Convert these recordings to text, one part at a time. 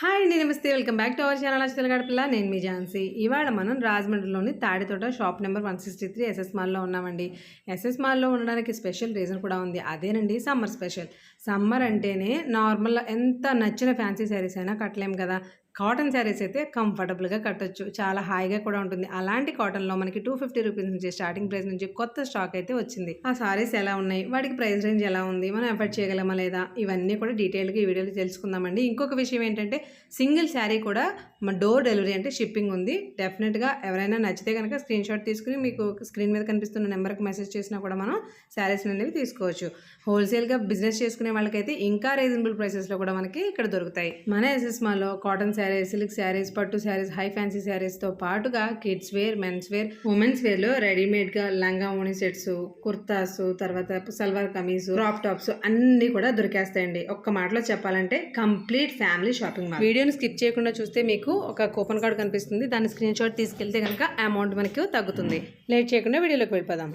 Hi అండి నమస్తే. Welcome back to our channel అచ్చతల గడపల నేను మీ ఝాన్సీ. ఇవాళ మనం రాజమండ్రిలోని Tadithota shop number one sixty three SS మాల్లో ఉన్నామండి. ఎస్ఎస్ మాల్లో ఉండడానికి స్పెషల్ రీజన్ కూడా ఉంది. అదేనండి సమ్మర్ స్పెషల్. సమ్మర్ అంటేనే నార్మల్ ఎంత నచ్చిన ఫ్యాన్సీ శారీస్ అయినా కట్టలేం కదా. కాటన్ శారీస్ అయితే కంఫర్టబుల్గా కట్టొచ్చు. చాలా హాయిగా కూడా ఉంటుంది. అలాంటి కాటన్లో మనకి టూ ఫిఫ్టీ రూపీస్ నుంచి స్టార్టింగ్ ప్రైస్ నుంచి కొత్త స్టాక్ అయితే వచ్చింది. ఆ సారీస్ ఎలా ఉన్నాయి? వాటికి ప్రైస్ రేంజ్ ఎలా ఉంది? మనం ఎఫర్ట్ చేయగలమా లేదా? ఇవన్నీ కూడా డీటెయిల్గా ఈ వీడియోలో తెలుసుకుందామండి. ఇంకొక విషయం ఏంటంటే సింగిల్ శారీ కూడా మా డోర్ డెలివరీ అంటే షిప్పింగ్ ఉంది. డెఫినెట్గా ఎవరైనా నచ్చితే కనుక స్క్రీన్ షాట్ తీసుకుని మీకు స్క్రీన్ మీద కనిపిస్తున్న నెంబర్కి మెసేజ్ చేసినా కూడా మనం శారీస్ అనేవి తీసుకోవచ్చు. హోల్సేల్గా బిజినెస్ చేసుకునే వాళ్ళకైతే ఇంకా రీజనబుల్ ప్రైసెస్లో కూడా మనకి ఇక్కడ దొరుకుతాయి. మన ఎస్ఎస్ మాలో కాటన్ శారీస్ సిల్క్ శారీస్ పట్టు శారీస్ హై ఫ్యాన్సీ శారీస్తో పాటుగా kids wear men's wear women's వేర్లో రెడీమేడ్గా లంగా ఓణి సెట్స్ కుర్తాస్ తర్వాత సల్వార్ కమీస్ క్రాప్ టాప్స్ అన్నీ కూడా దొరికేస్తాయండి. ఒక్క మాటలో చెప్పాలంటే కంప్లీట్ ఫ్యామిలీ షాపింగ్ మాల్. వీడియోని స్కిప్ చేయకుండా చూస్తే మీకు ఒక కూపన్ కార్డ్ కనిపిస్తుంది. దాన్ని స్క్రీన్ షాట్ తీసుకెళ్తే కనుక అమౌంట్ మనకి తగ్గుతుంది. లేట్ చేయకుండా వీడియోలోకి వెళ్ళిపోదాం.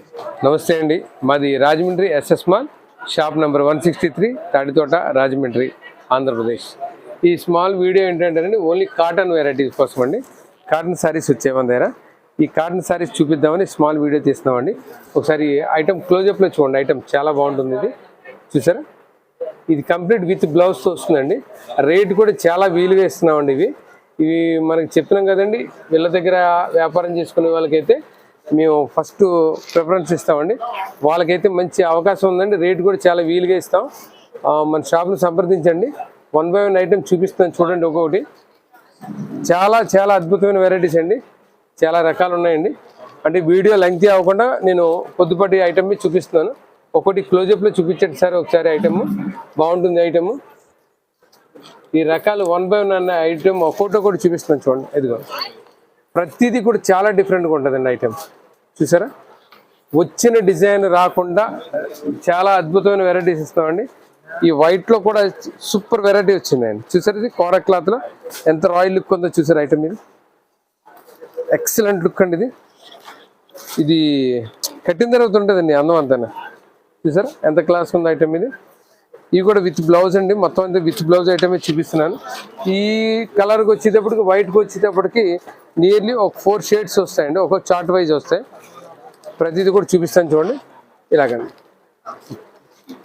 నమస్తే అండి. మాది Rajahmundry SS mall shop number one sixty three Tadithota Rajahmundry Andhra Pradesh. ఈ స్మాల్ వీడియో ఏంటంటే ఓన్లీ కాటన్ వెరైటీస్ కోసం అండి. కాటన్ శారీస్ వచ్చాయి మన దగ్గర. ఈ కాటన్ శారీస్ చూపిద్దామని స్మాల్ వీడియో తీస్తున్నామండి. ఒకసారి ఐటమ్ క్లోజప్లో చూడండి ఐటమ్ చాలా బాగుంటుంది ఇది. చూసారా? ఇది కంప్లీట్ విత్ బ్లౌజ్తో వస్తుందండి. రేట్ కూడా చాలా వీలుగా ఇస్తున్నామండి ఇవి. ఇవి మనకి చెప్పినాం కదండి వీళ్ళ దగ్గర వ్యాపారం చేసుకునే వాళ్ళకైతే మేము ఫస్ట్ ప్రిఫరెన్స్ ఇస్తామండి. వాళ్ళకైతే మంచి అవకాశం ఉందండి రేట్ కూడా చాలా వీలుగా ఇస్తాం. మన షాప్ను సంప్రదించండి. వన్ బై వన్ ఐటమ్ చూపిస్తాను చూడండి ఒక్కొక్కటి. చాలా చాలా అద్భుతమైన వెరైటీస్ అండి. చాలా రకాలు ఉన్నాయండి. అంటే వీడియో లెంగ్తీ అవ్వకుండా నేను పొద్దుపటి ఐటమ్ చూపిస్తున్నాను. ఒకటి క్లోజప్లో చూపించండి సార్ ఒకసారి ఐటమ్ బాగుంటుంది ఐటమ్ ఈ రకాలు వన్ బై వన్ అన్న ఐటమ్ ఒక్కొక్కటి ఒకటి చూపిస్తున్నాను చూడండి. ఇదిగో. ప్రతిదీ కూడా చాలా డిఫరెంట్గా ఉంటుందండి ఐటమ్ చూసారా? వచ్చిన డిజైన్ రాకుండా చాలా అద్భుతమైన వెరైటీస్ ఇస్తామండి. ఈ వైట్లో కూడా సూపర్ వెరైటీ వచ్చిందండి. చూసారు ఇది? కోర క్లాత్లో ఎంత రాయల్ లుక్ ఉందో చూసారు ఐటమ్ ఇది? ఎక్సలెంట్ లుక్ అండి ఇది. ఇది కట్టిన తర్వాత ఉంటుందండి అందం అంతా చూసారా? ఎంత క్లాస్ ఉంది ఐటమ్ ఇది. ఇవి కూడా విత్ బ్లౌజ్ అండి. మొత్తం అంతా విత్ బ్లౌజ్ ఐటమే చూపిస్తున్నాను. ఈ కలర్కి వచ్చేటప్పటికి వైట్కి వచ్చేటప్పటికి నియర్లీ ఒక ఫోర్ షేడ్స్ వస్తాయండి. ఒక చార్ట్ వైజ్ వస్తాయి. ప్రతిదీ కూడా చూపిస్తాను చూడండి. ఇలాగండి.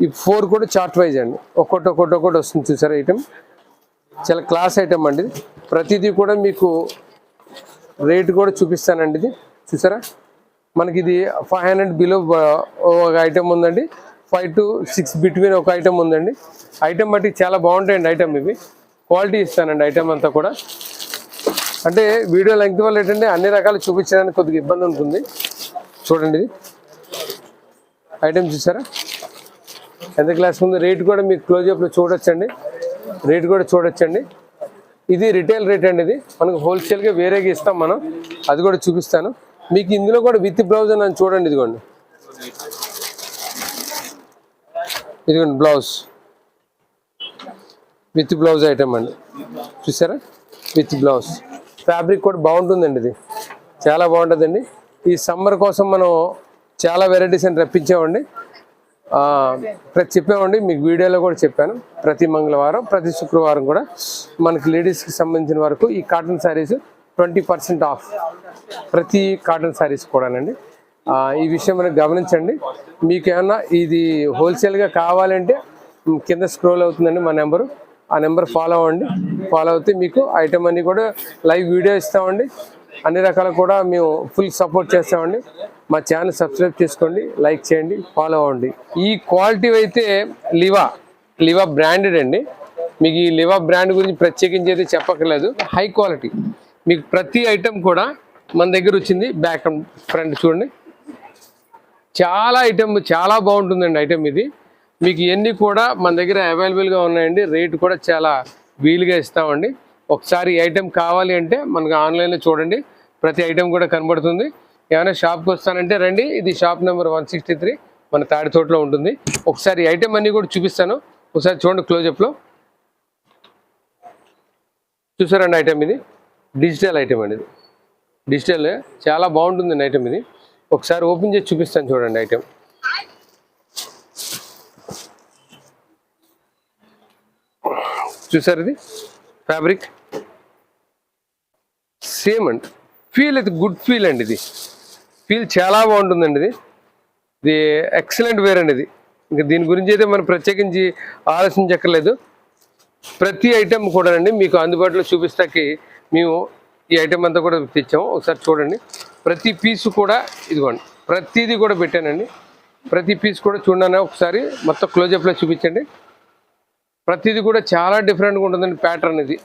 ఈ ఫోర్ కూడా చార్ట్ వైజ్ అండి. ఒక్కొక్కటి ఒక్కొక్కటి ఒక్కటి వస్తుంది చూసారా ఐటమ్ చాలా క్లాస్ ఐటమ్ అండి ప్రతిదీ కూడా మీకు రేట్ కూడా చూపిస్తానండి ఇది. చూసారా? మనకి ఇది ఫైవ్ హండ్రెడ్ బిలో ఒక ఐటమ్ ఉందండి. ఫైవ్ టు సిక్స్ బిట్వీన్ ఒక ఐటమ్ ఉందండి. ఐటమ్ బట్టి చాలా బాగుంటాయండి ఐటమ్ ఇవి. క్వాలిటీ ఇస్తానండి ఐటమ్ అంతా కూడా. అంటే వీడియో లెంగ్త్ వల్ల ఏంటంటే అన్ని రకాలు చూపించడానికి కొద్దిగా ఇబ్బంది ఉంటుంది. చూడండి ఇది. ఐటమ్ చూసారా? ఎంత క్లాస్ ఉంది రేట్ కూడా మీకు క్లోజ్అప్లో చూడొచ్చండి. రేట్ కూడా చూడొచ్చండి. ఇది రిటైల్ రేట్ అండి ఇది. మనకు హోల్సేల్గా వేరేగా ఇస్తాం మనం. అది కూడా చూపిస్తాను. మీకు ఇందులో కూడా విత్ బ్లౌజ్ అని చూడండి ఇదిగోండి. ఇదిగోండి బ్లౌజ్. విత్ బ్లౌజ్ ఐటమ్ అండి. చూసారా? With blouse. ఫ్యాబ్రిక్ కూడా బాగుంటుందండి ఇది. చాలా బాగుంటుందండి. ఈ సమ్మర్ కోసం మనం చాలా వెరైటీస్ అని రప్పించామండి. చెప్పామండి మీకు వీడియోలో కూడా చెప్పాను. ప్రతి మంగళవారం ప్రతి శుక్రవారం కూడా మనకి లేడీస్కి సంబంధించిన వరకు ఈ cotton sarees twenty percent off ప్రతి కాటన్ శారీస్ కూడానండి. ఈ విషయం మనకు గమనించండి. మీకు ఏమన్నా ఇది హోల్సేల్గా కావాలంటే కింద స్క్రోల్ అవుతుందండి మా నెంబరు. ఆ నెంబర్ ఫాలో అవ్వండి. ఫాలో అవుతే మీకు ఐటమ్ అన్నీ కూడా లైవ్ వీడియో ఇస్తామండి. అన్ని రకాలు కూడా మేము ఫుల్ సపోర్ట్ చేస్తామండి. మా ఛానల్ సబ్స్క్రైబ్ చేసుకోండి లైక్ చేయండి ఫాలో అవ్వండి. ఈ క్వాలిటీ అయితే లివా లివా బ్రాండెడ్ అండి. మీకు ఈ లివా బ్రాండ్ గురించి ప్రత్యేకించి అయితే చెప్పక్కర్లేదు. హై క్వాలిటీ మీకు ప్రతి ఐటెం కూడా మన దగ్గర వచ్చింది బ్యాక్ అండ్ ఫ్రంట్ చూడండి. చాలా ఐటమ్ చాలా బాగుంటుందండి ఐటమ్ ఇది. మీకు ఇవన్నీ కూడా మన దగ్గర అవైలబుల్గా ఉన్నాయండి. రేట్ కూడా చాలా వీలుగా ఇస్తామండి. ఒకసారి ఈ ఐటెం కావాలి అంటే మనకు ఆన్లైన్లో చూడండి. ప్రతి ఐటెం కూడా కనబడుతుంది. ఏమైనా షాప్కి వస్తానంటే రండి. ఇది shop number one sixty three మన తాడితోటలో ఉంటుంది. ఒకసారి ఐటెం అన్నీ కూడా చూపిస్తాను. ఒకసారి చూడండి క్లోజప్లో చూసారండి ఐటెం ఇది? డిజిటల్ ఐటెం అండి ఇది. డిజిటల్. చాలా బాగుంటుంది ఐటెం ఇది. ఒకసారి ఓపెన్ చేసి చూపిస్తాను చూడండి ఐటెం. చూసారు ఇది? ఫ్యాబ్రిక్. సేమ్ అండి. ఫీల్ అయితే గుడ్ ఫీల్ అండి ఇది. ఫీల్ చాలా బాగుంటుందండి ఇది. ఇది ఎక్సలెంట్ వేర్ అండి ఇది. ఇంకా దీని గురించి అయితే మనం ప్రత్యేకించి ఆలోచించక్కర్లేదు. ప్రతి ఐటెం కూడానండి మీకు అందుబాటులో చూపిస్తాకి మేము ఈ ఐటెం అంతా కూడా తెచ్చాము. ఒకసారి చూడండి. ప్రతి పీసు కూడా ఇదిగోండి. ప్రతిదీ కూడా పెట్టానండి. ప్రతి పీస్ కూడా చూడండి ఒకసారి. మొత్తం క్లోజప్లో చూపించండి. ప్రతిదీ కూడా చాలా డిఫరెంట్గా ఉంటుందండి ప్యాటర్న్ ఇది.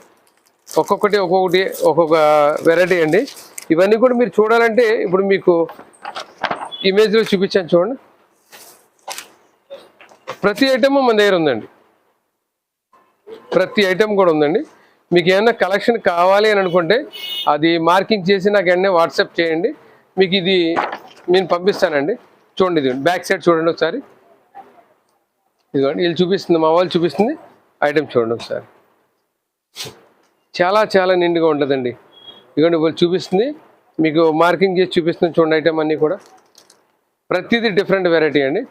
ఒక్కొక్కటి ఒక్కొక్కటి ఒక్కొక్క వెరైటీ అండి. ఇవన్నీ కూడా మీరు చూడాలంటే ఇప్పుడు మీకు ఇమేజ్లో చూపించాను చూడండి. ప్రతి ఐటమ్ మన దగ్గర ఉందండి. ప్రతి ఐటెం కూడా ఉందండి. మీకు ఏమైనా కలెక్షన్ కావాలి అని అనుకుంటే అది మార్కింగ్ చేసి నాకు వెంటనే వాట్సాప్ చేయండి. మీకు ఇది నేను పంపిస్తానండి. చూడండి ఇది బ్యాక్ సైడ్ చూడండి ఒకసారి. ఇదిగోండి వీళ్ళు చూపిస్తుంది మా వాళ్ళు చూపిస్తుంది. ఐటెం చూడండి ఒకసారి. చాలా చాలా నిండుగా ఉంటుందండి ఇదిగోండి వాళ్ళు చూపిస్తుంది. మీకు మార్కింగ్ చేసి చూపిస్తుంది చూడండి ఐటెం అన్నీ కూడా. ప్రతిదీ డిఫరెంట్ వెరైటీ అండి.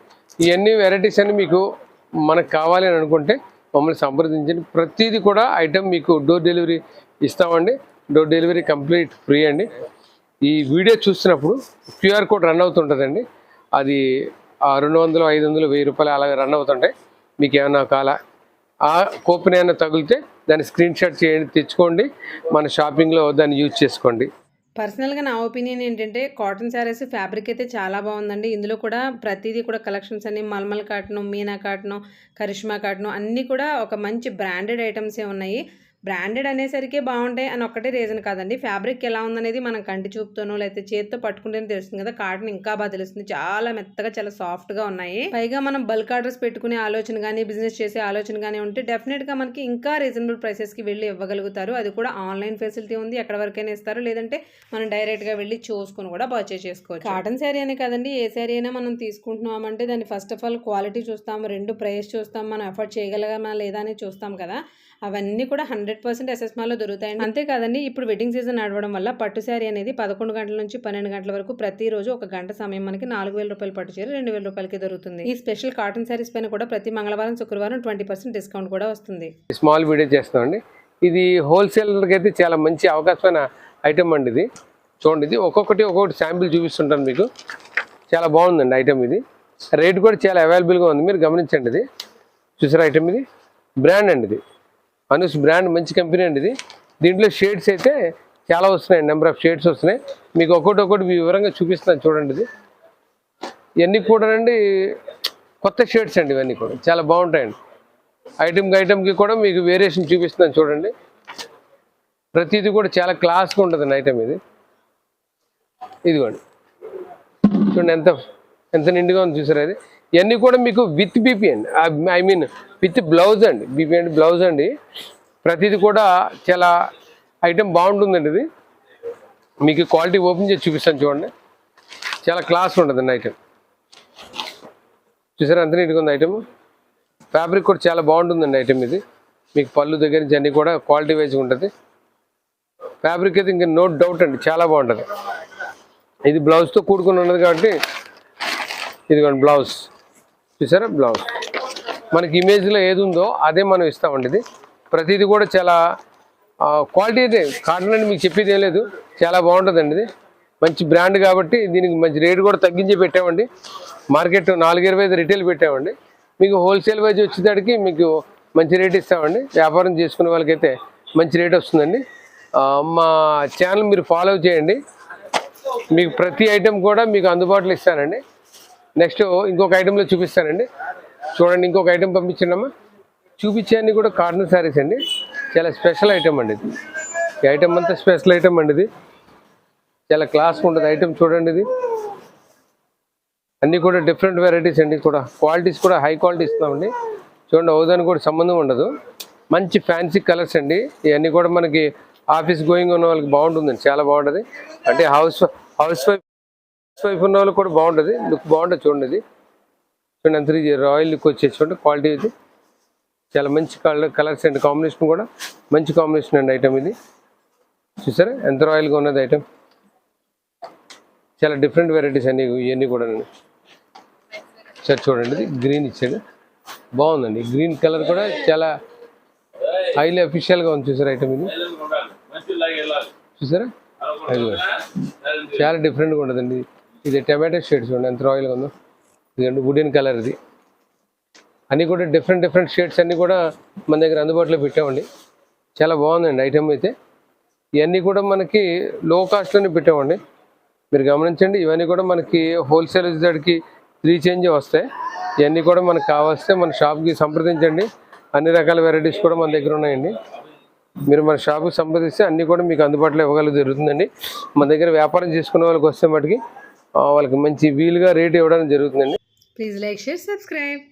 ఇవన్నీ వెరైటీస్ అన్ని మీకు మనకు కావాలి అని అనుకుంటే మమ్మల్ని సంప్రదించండి. ప్రతిదీ కూడా ఐటెం మీకు డోర్ డెలివరీ ఇస్తామండి. డోర్ డెలివరీ కంప్లీట్ ఫ్రీ అండి. ఈ వీడియో చూస్తున్నప్పుడు క్యూఆర్ కోడ్ రన్ అవుతుంటుందండి. అది ఆ రెండు వందలు ఐదు వందలు వెయ్యి రూపాయలు అలాగే రన్ అవుతుంటాయి. మీకు ఏమైనా కాలా ఆ కూపన్ ఏమైనా తగిలితే దాన్ని స్క్రీన్ షాట్ చేయండి తెచ్చుకోండి. మన షాపింగ్లో దాన్ని యూజ్ చేసుకోండి. పర్సనల్గా నా ఒపీనియన్ ఏంటంటే కాటన్ శారీస్ ఫ్యాబ్రిక్ అయితే చాలా బాగుందండి. ఇందులో కూడా ప్రతిదీ కూడా కలెక్షన్స్ అన్ని mulmul cotton Meena cotton Karishma cotton అన్నీ కూడా ఒక మంచి బ్రాండెడ్ ఐటమ్సే ఉన్నాయి. బ్రాండెడ్ అనేసరికి బాగుంటాయి అని ఒక్కటే రీజన్ కాదండి. ఫ్యాబ్రిక్ ఎలా ఉందనేది మనం కంటి చూపుతోనో లేకపోతే చేతితో పట్టుకుంటేనే తెలుస్తుంది కదా కాటన్ ఇంకా బాగా తెలుస్తుంది. చాలా మెత్తగా చాలా సాఫ్ట్గా ఉన్నాయి. పైగా మనం బల్క్ ఆర్డర్స్ పెట్టుకునే ఆలోచన కానీ బిజినెస్ చేసే ఆలోచన కానీ ఉంటే డెఫినెట్గా మనకి ఇంకా రీజనబుల్ ప్రైసెస్కి వెళ్ళి ఇవ్వగలుగుతారు. అది కూడా ఆన్లైన్ ఫెసిలిటీ ఉంది. ఎక్కడ వరకైనా ఇస్తారు. లేదంటే మనం డైరెక్ట్గా వెళ్ళి చూసుకుని కూడా పర్చేస్ చేసుకోవచ్చు. కాటన్ శారీ అనే కదండి. ఏ శారీ అయినా మనం తీసుకుంటున్నామంటే దాన్ని ఫస్ట్ ఆఫ్ ఆల్ క్వాలిటీ చూస్తాం రెండు ప్రైస్ చూస్తాం మనం ఎఫర్ట్ చేయగలమా లేదా అని చూస్తాం కదా. అవన్నీ కూడా హండ్రెడ్ పర్సెంట్ ఎస్ఎస్మాల్లో దొరుకుతాయండి. అంతేకాదండి ఇప్పుడు వెడ్డింగ్ సీజన్ నడవడం వల్ల పట్టు శారీ అనేది పదకొండు గంటల నుంచి పన్నెండు గంటల వరకు ప్రతిరోజు ఒక గంట సమయం మనకి నాలుగు వేల రూపాయలు పట్టు చీర రెండు వేల రూపాయలకి దొరుకుతుంది. ఈ స్పెషల్ కాటన్ శారీస్ పైన కూడా ప్రతి మంగళవారం శుక్రవారం ట్వంటీ పర్సెంట్ డిస్కౌంట్ కూడా వస్తుంది. స్మాల్ వీడియో చేస్తామండి ఇది హోల్సేలర్కి అయితే చాలా మంచి అవకాశమైన ఐటమ్ అండి ఇది. చూడండి ఇది ఒక్కొక్కటి ఒక్కొక్కటి శాంపిల్ చూపిస్తుంటాను మీకు. చాలా బాగుందండి ఐటమ్ ఇది. రేట్ కూడా చాలా అవైలబుల్గా ఉంది. మీరు గమనించండి ఇది. చూసారా ఐటమ్ ఇది? బ్రాండ్ అండి ఇది. అనుష్ బ్రాండ్ మంచి కంపెనీ అండి ఇది. దీంట్లో షేడ్స్ అయితే చాలా వస్తున్నాయి నెంబర్ ఆఫ్ షేడ్స్ వస్తున్నాయి. మీకు ఒక్కొక్కటి ఒక్కొక్కటి వివరంగా చూపిస్తాను చూడండి ఇది. ఇవన్నీ కూడానండి కొత్త షేడ్స్ అండి ఇవన్నీ కూడా. చాలా బాగుంటాయండి. ఐటమ్కి ఐటమ్కి కూడా మీకు వేరియేషన్ చూపిస్తున్నాను చూడండి. ప్రతిదీ కూడా చాలా క్లాస్గా ఉంటుందండి ఐటమ్ ఇది. ఇదిగోండి. చూడండి ఎంత ఎంత నిండుగా ఉంది చూసారా ఇది. ఇవన్నీ కూడా మీకు విత్ బీపీ అండి ఐ మీన్ విత్ బ్లౌజ్ అండి బీపీ బ్లౌజ్ అండి. ప్రతిది కూడా చాలా ఐటెం బాగుంటుందండి ఇది. మీకు క్వాలిటీ ఓపెన్ చేసి చూపిస్తాను చూడండి. చాలా క్లాస్ ఉంటుందండి ఐటెం. చూసారా ఎంత నీట్గా ఉంది ఐటమ్? ఫ్యాబ్రిక్ కూడా చాలా బాగుంటుందండి ఐటమ్ ఇది. మీకు పళ్ళు దగ్గర నుంచి అన్నీ కూడా క్వాలిటీ వైజ్గా ఉంటుంది. ఫ్యాబ్రిక్ అయితే ఇంకా నో డౌట్ అండి చాలా బాగుంటుంది. ఇది బ్లౌజ్తో కూడుకుని ఉన్నది కాబట్టి ఇదిగోండి బ్లౌజ్. చూసారా? బ్లౌజ్. మనకి ఇమేజ్లో ఏది ఉందో అదే మనం ఇస్తామండి ఇది ప్రతిదీ కూడా చాలా క్వాలిటీ అయితే కాటన్ అని మీకు చెప్పేది ఏం లేదు. చాలా బాగుంటుందండి ఇది. మంచి బ్రాండ్ కాబట్టి దీనికి మంచి రేటు కూడా తగ్గించి పెట్టామండి. మార్కెట్ నాలుగు ఇరవై ఐదు రిటైల్ పెట్టామండి. మీకు హోల్సేల్ వైజ్ వచ్చేదానికి మీకు మంచి రేట్ ఇస్తామండి. వ్యాపారం చేసుకునే వాళ్ళకైతే మంచి రేట్ వస్తుందండి. మా ఛానల్ మీరు ఫాలో చేయండి. మీకు ప్రతి ఐటెం కూడా మీకు అందుబాటులో ఇస్తానండి. నెక్స్ట్ ఇంకొక ఐటెంలో చూపిస్తానండి. చూడండి ఇంకొక ఐటెం పంపించండమ్మా. చూపించేవన్నీ కూడా కార్న శారీస్ అండి. చాలా స్పెషల్ ఐటెం అండి ఇది. ఈ ఐటెం అంతా స్పెషల్ ఐటెం అండి ఇది. చాలా క్లాస్ ఉంటుంది ఐటెం చూడండి ఇది. అన్నీ కూడా డిఫరెంట్ వెరైటీస్ అండి కూడా. క్వాలిటీస్ కూడా హై క్వాలిటీ ఇస్తున్నామండి చూడండి ఓదానికి కూడా సంబంధం ఉండదు. మంచి ఫ్యాన్సీ కలర్స్ అండి. ఇవన్నీ కూడా మనకి ఆఫీస్ గోయింగ్ ఉన్న వాళ్ళకి బాగుంటుందండి. చాలా బాగుంటుంది. అంటే హౌస్ హౌస్ వైఫ్ వైఫ్ ఉన్న వాళ్ళకి కూడా బాగుంటుంది లుక్ బాగుంటుంది చూడండి ఇది చూడండి అంత రాయల్ లుక్ వచ్చేసి చూడండి క్వాలిటీ ఇది చాలా మంచి కలర్ కలర్స్ అండి కాంబినేషన్ కూడా మంచి కాంబినేషన్ అండి ఐటమ్ ఇది. చూసారా? ఎంత రాయల్గా ఉన్నది ఐటమ్ చాలా డిఫరెంట్ వెరైటీస్ అన్ని ఇవన్నీ కూడా సరే చూడండి. ఇది గ్రీన్ ఇచ్చాడు. బాగుందండి. గ్రీన్ కలర్ కూడా చాలా హైలీ అఫీషియల్గా ఉంది. చూసారా ఐటమ్ ఇది? చూసారా? చాలా డిఫరెంట్గా ఉంటుందండి ఇది టమాటో షేడ్ చూడండి ఎంత రాయల్గా ఉందో. ఇదండి వుడెన్ కలర్ ఇది. అన్నీ కూడా డిఫరెంట్ డిఫరెంట్ షేడ్స్ అన్నీ కూడా మన దగ్గర అందుబాటులో పెట్టామండి. చాలా బాగుందండి ఐటమ్ అయితే. ఇవన్నీ కూడా మనకి లో కాస్ట్లోనే పెట్టామండి. మీరు గమనించండి ఇవన్నీ కూడా మనకి హోల్సేల్ వచ్చేసరికి త్రీ చేంజ్ వస్తాయి. ఇవన్నీ కూడా మనకు కావాల్స్తే మన షాప్కి సంప్రదించండి. అన్ని రకాల వెరైటీస్ కూడా మన దగ్గర ఉన్నాయండి. మీరు మన షాప్కి సంప్రదిస్తే అన్నీ కూడా మీకు అందుబాటులో ఇవ్వగల జరుగుతుందండి. మన దగ్గర వ్యాపారం చేసుకునే వాళ్ళకి వస్తే మటుకి వాళ్ళకి మంచి వీలుగా రేట్ ఇవ్వడం జరుగుతుందండి. Please like share subscribe